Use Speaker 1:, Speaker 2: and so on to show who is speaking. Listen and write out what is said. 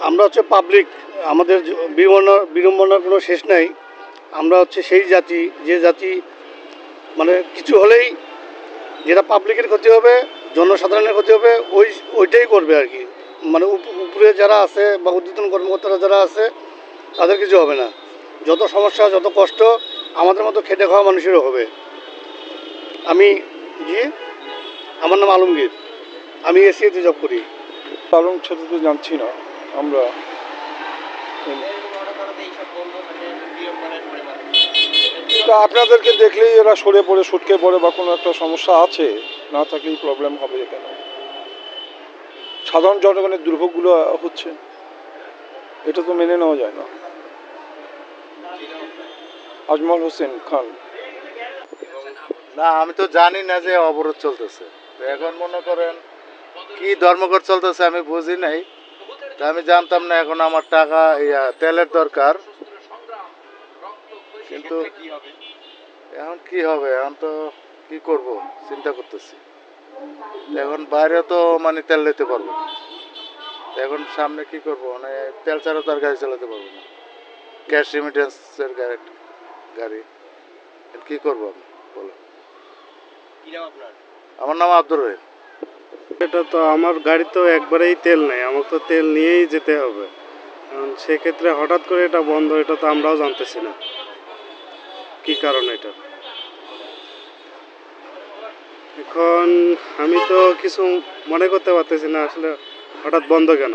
Speaker 1: আমরা হচ্ছে পাবলিক আমাদের বিড়ম্বনা বিড়ম্বনার কোনো শেষ নাই। আমরা হচ্ছে সেই জাতি, যে জাতি মানে কিছু হলেই যেটা পাবলিকের ক্ষতি হবে, জনসাধারণের ক্ষতি হবে, ওই, ওইটাই করবে আর কি। মানে উপ- উপরে যারা আছে বা উদ্বোধন কর্মকর্তারা যারা আছে, তাদের কিছু হবে না। যত সমস্যা, যত কষ্ট, আমাদের মতো খেটে খাওয়া মানুষেরও হবে। আমি জি, আমার নাম আলমগীর। আমি এসিএতে জব করি।
Speaker 2: সেটা তো জানছি না, আমরা। আপনাদেরকে দেখলেই এরা সরে পড়ে, সুটকে পড়ে বা কোনো একটা সমস্যা আছে, না থাকলেই প্রবলেম হবে কেন? সাধারণ জনগণের দুর্ভোগগুলো হচ্ছে, এটা তো মেনে নেওয়া যায় না। আজমল হোসেন খান।
Speaker 3: না, আমি তো জানি না যে অবরোধ চলতেছে। এখন মনে করেন কি ধর্মঘট চলতেছে আমি বুঝি নাই। তা আমি জানতাম না এখন আমার টাকা ইয়া তেলের দরকার। কিন্তু এখন কি হবে? এখন তো কি করব? চিন্তা করতেছি। এখন বাইরে তো মানে তেল নিতে পারব না। এখন সামনে কি করব? মানে তেল ছাড়া তো আর গাড়ি চালাতে পারব না। ক্যাশ রিমিটেন্সের গাড়ি। গাড়ি কি করব আমি? বলো। আমার নাম আব্দুর রহিম।
Speaker 1: এটা তো আমার গাড়ি তো একবারেই তেল নেই, আমার তো তেল নিয়েই যেতে হবে। কারণ সেক্ষেত্রে হঠাৎ করে এটা বন্ধ, এটা তো আমরাও জানতেছি না। কি কারণ এটা? এখন আমি তো কিছু মনে করতে পারতেছি না, আসলে হঠাৎ বন্ধ কেন?